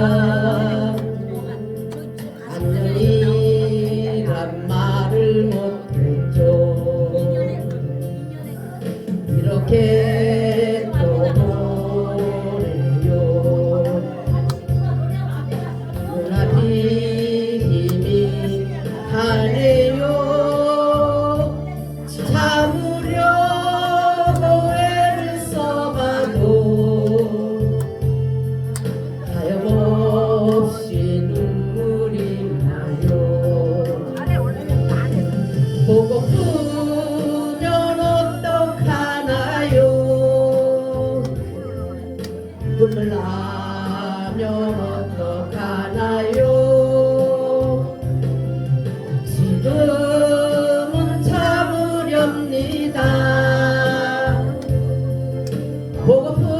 love. 눈물 나면 어떡하나요? 지금은 참으렵니다. 보고픈